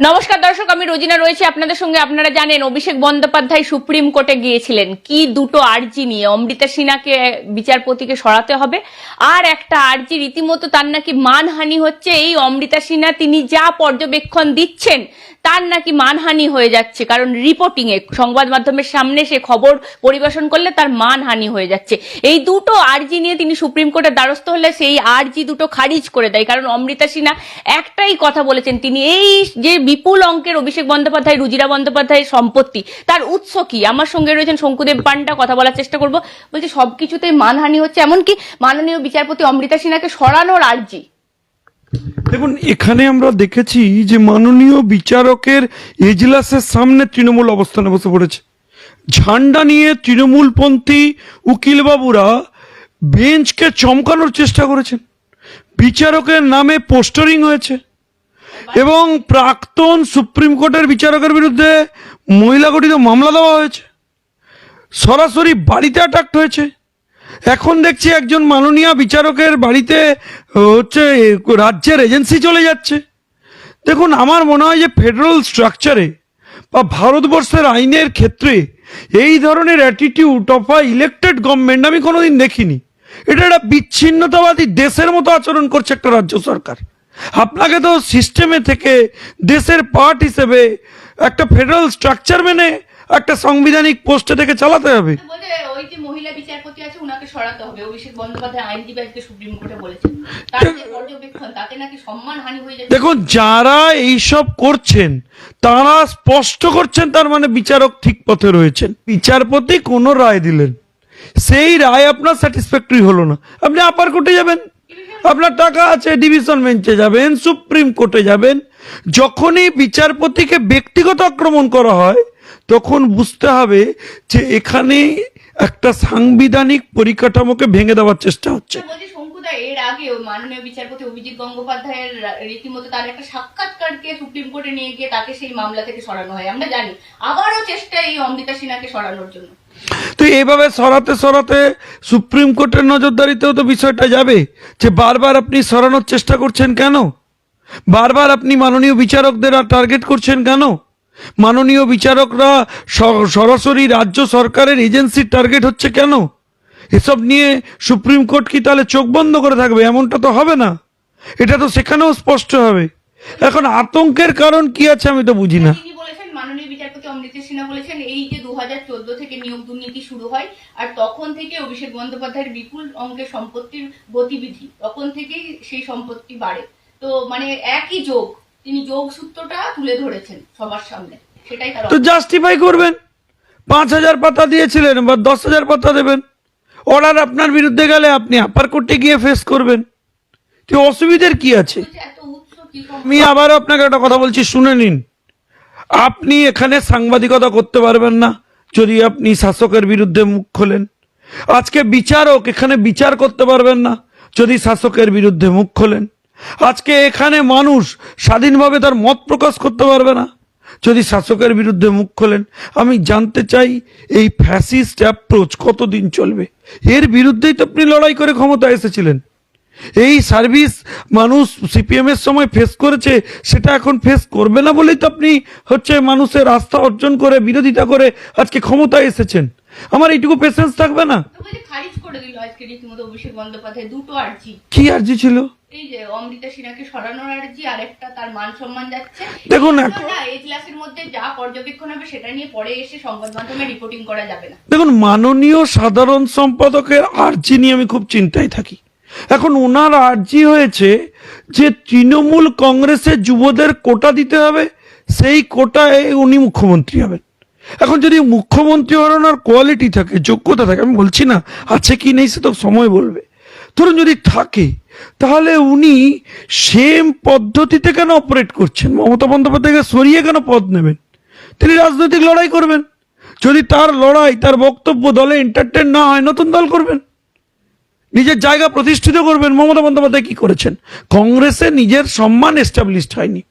নমস্কার দর্শক, আমি রোজিনা রয়েছে আপনাদের সঙ্গে। আপনারা জানেন, অভিষেক বন্দ্যোপাধ্যায় সুপ্রিম কোর্টে গিয়েছিলেন। কি দুটো আর্জি নিয়ে? অমৃতা সিনহাকে, বিচারপতিকে সরাতে হবে। আর একটা আর্জি, রীতিমতো তার নাকি মানহানি হচ্ছে। এই অমৃতা সিনহা, তিনি যা পর্যবেক্ষণ দিচ্ছেন তার নাকি মানহানি হয়ে যাচ্ছে, কারণ রিপোর্টিং এ, সংবাদ মাধ্যমের সামনে সে খবর পরিবেশন করলে তার মানহানি হয়ে যাচ্ছে। এই দুটো আর্জি নিয়ে তিনি সুপ্রিম কোর্টের দ্বারস্থ হলে সেই আর্জি দুটো খারিজ করে দেয়, কারণ অমৃতা সিনহা একটাই কথা বলেছেন তিনি, এই যে বিপুল অঙ্কের অভিষেক বন্দ্যোপাধ্যায়, রুজিরা বন্দ্যোপাধ্যায়ের সম্পত্তি, তার উৎস কি? আমার সঙ্গে রয়েছেন শঙ্কুদেব পান্ডা, কথা বলার চেষ্টা করব। বলছি সবকিছুতেই মানহানি হচ্ছে, এমনকি মাননীয় বিচারপতি অমৃতা সিনহাকে সরানোর আর্জি। দেখুন, এখানে আমরা দেখেছি যে মাননীয় বিচারকের এজলাসের সামনে তৃণমূল অবস্থানে বসে পড়েছে। ঝান্ডা নিয়ে তৃণমূলপন্থী উকিলবাবুরা বেঞ্চকে চমকানোর চেষ্টা করেছেন। বিচারকের নামে পোস্টারিং হয়েছে এবং প্রাক্তন সুপ্রিম কোর্টের বিচারকের বিরুদ্ধে মহিলা গঠিত মামলা দেওয়া হয়েছে। সরাসরি বাড়িতে অ্যাটাক্ট হয়েছে। এখন দেখছি একজন মাননীয় বিচারকের বাড়িতে হচ্ছে, রাজ্যের এজেন্সি চলে যাচ্ছে। দেখুন, আমার মনে হয় যে ফেডারেল স্ট্রাকচারে বা ভারতবর্ষের আইনের ক্ষেত্রে এই ধরনের attitude of a elected government আমি কোনোদিন দেখিনি। এটা একটা বিচ্ছিন্নতাবাদী দেশের মতো আচরণ করছে একটা রাজ্য সরকার। আপনাকে তো সিস্টেমে থেকে দেশের পার্ট হিসেবে একটা ফেডারেল স্ট্রাকচার মেনে একটা সাংবিধানিক পোস্টে থেকে চালাতে হবে। ওই যে মহিলা বিচারপতি আছে উনাকে সরাতে হবে। অভিষেক বন্দ্যোপাধ্যায় আইনজীবী আজকে সুপ্রিম কোর্টে বলেছেন। তার যে পর্যবেক্ষণ তাতে নাকি সম্মান হয়ে যাচ্ছে। দেখুন যারা এইসব করছেন তারা স্পষ্ট করছেন তার মানে বিচারক ঠিক পথে রয়েছেন। বিচারপতি কোনো রায় দিলেন। সেই রায় আপনার স্যাটিসফ্যাক্টরি হলো না। আপনি আপার কোর্টে যাবেন। আপনার টাকা আছে ডিভিশন বেঞ্চে যাবেন সুপ্রিম কোর্টে যাবেন। যখনই বিচারপতিকে ব্যক্তিগত আক্রমণ করা হয় তখন বুঝতে হবে যে এখানে একটা সাংবিধানিক পরিকাঠামোকে ভেঙে দেওয়ার চেষ্টা হচ্ছে। এর আগে মাননীয় বিচারপতি অভিজিৎ গঙ্গোপাধ্যায়ের রীতিমতো তার একটা সাক্ষাৎকারকে সুপ্রিম কোর্টে নিয়ে গিয়ে তাকে সেই মামলা থেকে সরানো হয় আমরা জানি। আবারও চেষ্টা এই অমৃতা সিনহাকে সরানোর জন্য। তো এইভাবে সরাতে সরাতে সুপ্রিম কোর্টের নজরদারিতেও তো বিষয়টা যাবে যে বারবার আপনি সরানোর চেষ্টা করছেন কেন? বারবার আপনি মাননীয় বিচারকদের টার্গেট করছেন কেন? মাননীয় বিচারকরা সরাসরি রাজ্য সরকারের এজেন্সির টার্গেট হচ্ছে কেন? এসব নিয়ে সুপ্রিম কোর্ট কি তাহলে চোখ বন্ধ করে থাকবে? এমনটা তো হবে না। এটা তো সেখানেও স্পষ্ট হবে। এখন আতঙ্কের কারণ কি আছে আমি তো বুঝি না। বিচারপতি সিনহা বলেছেন, এই যে দু হাজার চোদ্দ থেকে নিয়োগ দুর্নীতি শুরু হয়, আর তখন থেকে অভিষেক বন্দ্যোপাধ্যায়ের বিপুল অঙ্কের সম্পত্তির গতিবিধি, তখন থেকেই সেই সম্পত্তি বাড়ে। তো মানে একই যোগ তিনি যোগ সূত্রটা তুলে ধরেছেন সবার সামনে। সেটাই তার তো জাস্টিফাই করবেন? পাঁচ হাজার পাতা দিয়েছিলেন বা দশ হাজার পাতা দেবেন। অর্ডার আপনার বিরুদ্ধে গেলে আপনি আপার কোর্টে গিয়ে ফেস করবেন। তো অসুবিধার কি আছে? আমি আবারও আপনাকে একটা কথা বলছি শুনে নিন। আপনি এখানে সাংবাদিকতা করতে পারবেন না যদি আপনি শাসকের বিরুদ্ধে মুখ খোলেন। আজকে বিচারক এখানে বিচার করতে পারবেন না যদি শাসকের বিরুদ্ধে মুখ খোলেন। আজকে এখানে মানুষ স্বাধীনভাবে তার মত প্রকাশ করতে পারবে না। যদি শাসকের বিরুদ্ধে মুখ খোলেন, আমি জানতে চাই এই ফ্যাসিস্ট অ্যাপ্রোচ কতদিন চলবে? এর বিরুদ্ধেই তো আপনি লড়াই করে ক্ষমতা এসেছিলেন। এই সার্ভিস মানুষ সিপিএম এর সময় ফেস করেছে, সেটা এখন ফেস করবে না বলেই তো আপনি হচ্ছে মানুষের আস্থা অর্জন করে, বিরোধিতা করে আজকে ক্ষমতায় এসেছেন। আমার এইটুকু পেশেন্স থাকবে না। খারিজ করে দিল আজকে রীতিমতো অভিষেক বন্দ্যোপাধ্যায় দুটো আর্জি। কি আর্জি ছিল? এই যে অমৃতা সিনহাকে সরানোর আর্জি আরেকটা তার মান সম্মান যাচ্ছে। দেখুন এখন- না এজলাসের মধ্যে যা পর্যবেক্ষণ হবে সেটা নিয়ে পরে এসে সংবাদ মাধ্যমে রিপোর্টিং করা যাবে না। দেখুন মাননীয় সাধারণ সম্পাদকের আর্জি নিয়ে আমি খুব চিন্তায় থাকি। এখন ওনার আর্জি হয়েছে যে তৃণমূল কংগ্রেসের যুবদের কোটা দিতে হবে সেই কোটায় উনি মুখ্যমন্ত্রী হবেন। এখন যদি মুখ্যমন্ত্রী হওয়ার কোয়ালিটি থাকে, যোগ্যতা থাকে, আমি বলছি না, আছে কি নেই সে তো সময় বলবে। ধরুন যদি থাকে, তাহলে উনি সেম পদ্ধতিতে কেন অপারেট করছেন? মমতা বন্দ্যোপাধ্যায়কে সরিয়ে কেন পদ নেবেন? তিনি রাজনৈতিক লড়াই করবেন। যদি তার লড়াই, তার বক্তব্য দলে এন্টারটেন না হয়, নতুন দল করবেন। নিজের জায়গা প্রতিষ্ঠিত করবেন। মমতা বন্দ্যোপাধ্যায় কি করেছেন? কংগ্রেসে নিজের সম্মান এস্টাবলিশড হয়নি।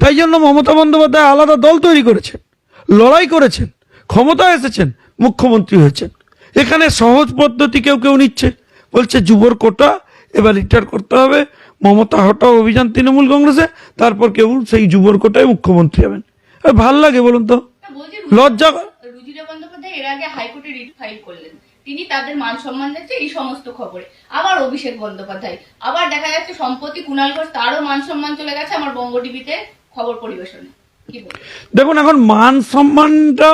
তাই জন্য মমতা বন্দ্যোপাধ্যায় আলাদা দল তৈরি করেছেন। লড়াই করেছেন ক্ষমতা এসেছেন মুখ্যমন্ত্রী হয়েছেন। এখানে সহজ পদ্ধতি কেউ কেউ নিচ্ছে। বলছে যুবর কোটা এবার রিটায়ার করতে হবে। মমতা হটাও অভিযান তৃণমূল কংগ্রেসে তারপর কেউ সেই যুবর কোটায় মুখ্যমন্ত্রী হবেন। ভালো লাগে বলুন তো। লজ্জা রুজিরা বন্দ্যোপাধ্যায় এর আগে হাইকোর্টে রিট ফাইল করলেন। তিনি তাদের মান সম্মান যাচ্ছে এই সমস্ত খবরে। আবার অভিষেক বন্দ্যোপাধ্যায়। আবার দেখা যাচ্ছে সম্প্রতি কুণাল ঘোষ তারও মান সম্মান চলে গেছে আমার বঙ্গ টিভিতে খবর পরিবেশনে। দেখুন এখন মান সম্মানটা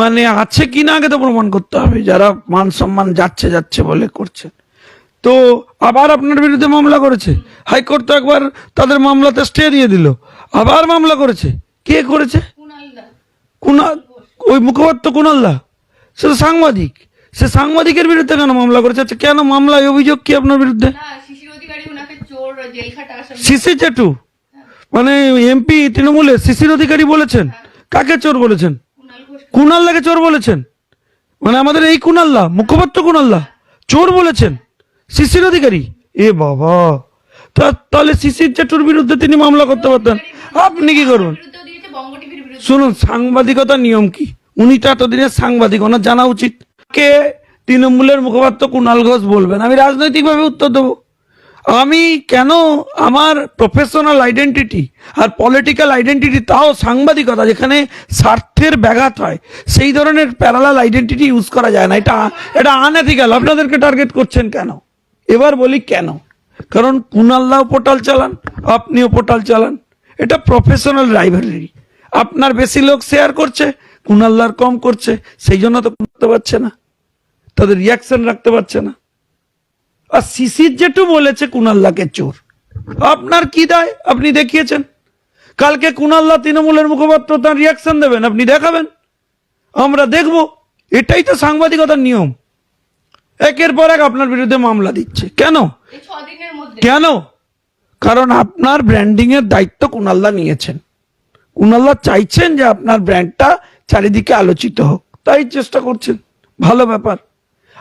মানে আছে কি না আগে তো প্রমাণ করতে হবে যারা মান সম্মান যাচ্ছে যাচ্ছে বলে করছে। তো আবার আপনার বিরুদ্ধে মামলা করেছে। হাইকোর্ট তো একবার তাদের মামলাতে স্টে দিয়ে দিল। আবার মামলা করেছে। কে করেছে? কুণাল ওই মুখপাত্র কুণালদা সে তো সাংবাদিক। সে সাংবাদিকের বিরুদ্ধে কেন মামলা করেছে? আচ্ছা কেন মামলায় অভিযোগ কি আপনার বিরুদ্ধে? শিশির সিসি চেটু মানে এমপি তৃণমূলের শিশির অধিকারী বলেছেন। কাকে চোর বলেছেন? কুণাল্লাকে চোর বলেছেন। মানে আমাদের এই কুণাল্লা মুখপাত্র কুণাল্লা চোর বলেছেন। শিশির অধিকারী। এ বাবা। তাহলে শিশির চেটুর বিরুদ্ধে তিনি মামলা করতে পারতেন। আপনি কি বিরুদ্ধে শুনুন, সাংবাদিকতার নিয়ম কি? উনি তো এতদিনের সাংবাদিক, ওনার জানা উচিত। কে? তৃণমূলের মুখপাত্র কুণাল ঘোষ বলবেন। আমি রাজনৈতিকভাবে উত্তর দেবো। আমি কেন আমার প্রফেশনাল আইডেন্টিটি আর পলিটিক্যাল আইডেন্টিটি তাও সাংবাদিকতা যেখানে স্বার্থের ব্যাঘাত হয়, সেই ধরনের প্যারালাল আইডেন্টিটি ইউজ করা যায় না। এটা এটা আনএথিক্যাল আপনাদেরকে টার্গেট করছেন কেন? এবার বলি কেন? কারণ কুণাল্লাও পোর্টাল চালান, আপনিও পোর্টাল চালান। এটা প্রফেশনাল রাইভারি আপনার বেশি লোক শেয়ার করছে কুণাল্লার কম করছে, সেই জন্য তো করতে পারছে না। তাদের রিয়াকশন রাখতে পারছে না। আর শিশির যেটু বলেছে কুনাল্লাকে চোর। আপনার কি দায়? আপনি দেখিয়েছেন। কালকে কুনাল্লা তৃণমূলের মুখপাত্র তার রিয়াকশন দেবেন আপনি দেখাবেন। আমরা দেখব। এটাই তো সাংবাদিকতার নিয়ম। একের পর এক আপনার বিরুদ্ধে মামলা দিচ্ছে। কেন? কেন? কারণ আপনার ব্র্যান্ডিং এর দায়িত্ব কুণাল্লা নিয়েছেন। কুনাল্লা চাইছেন যে আপনার ব্র্যান্ডটা চারিদিকে আলোচিত হোক। তাই চেষ্টা করছেন। ভালো ব্যাপার।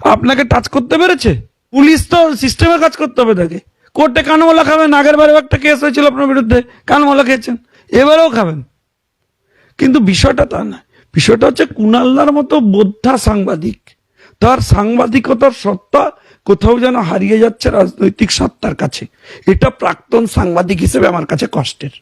আপনাকে টাচ করতে পেরেছে? পুলিশ তো সিস্টেমের কাজ করতে হবে তাকে। কোর্টে কানমলা খাবেন, আগের বারে একটা কেস হয়েছিল আপনার বিরুদ্ধে, কানমলা খেয়েছেন, এবারেও খাবেন। কিন্তু বিষয়টা তা না বিষয়টা হচ্ছে কুণাল্লার মতো বোদ্ধা সাংবাদিক। তার সাংবাদিকতার সত্তা কোথাও যেন হারিয়ে যাচ্ছে রাজনৈতিক সত্তার কাছে। এটা প্রাক্তন সাংবাদিক হিসেবে আমার কাছে কষ্টের।